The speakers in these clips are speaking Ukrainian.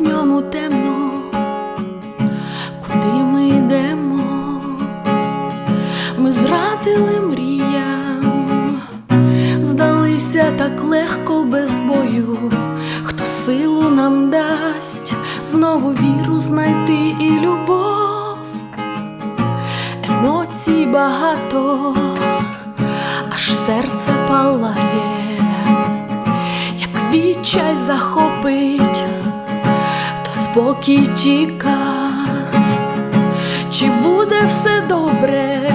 ньому темно, куди ми йдемо, ми зрадили мріям, здалися так легко без бою, хто силу нам дасть? Знову віру знайти і любов, емоцій багато, аж серце палає. як Відчай захопить спокій тіка, чи буде все добре,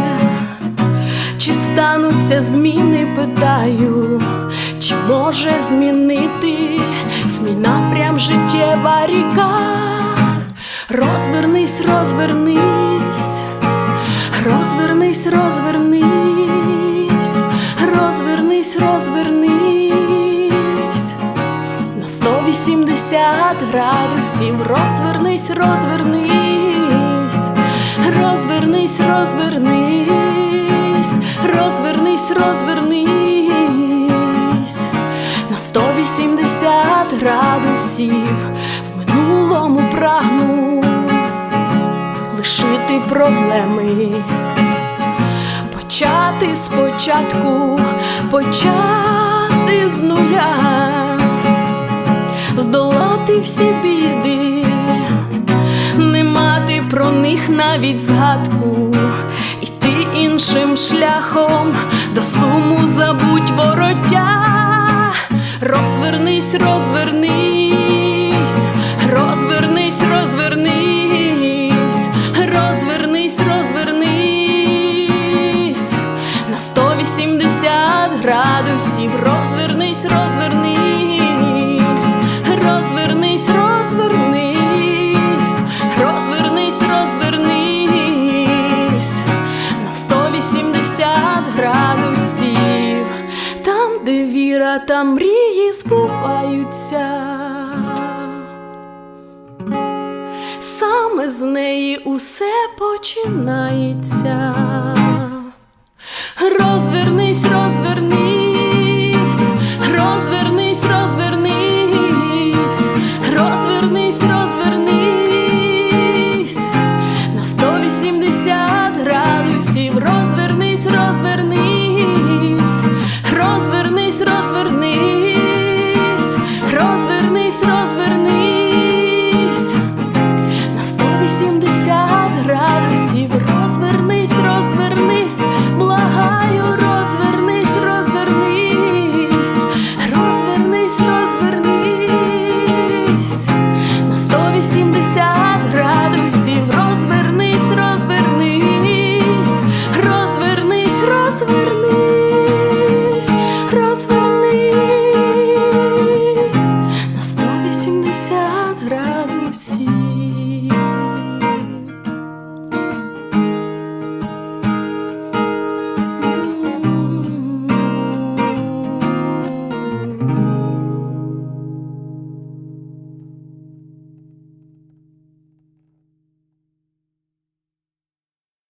чи стануться зміни, питаю, чи може змінити? Свій напрям життєва ріка. Розвернись, розвернись, розвернись, розвернись, 180 градусів, розвернись, розвернись, розвернись, розвернись, розвернись, розвернись. На 180 градусів в минулому прагну лишити проблеми, почати спочатку, почати з нуля, всі біди, не мати про них навіть згадку, іти іншим шляхом, до суму забудь вороття, розвернись, розвернись, та мрії збуваються. Саме з неї усе починається.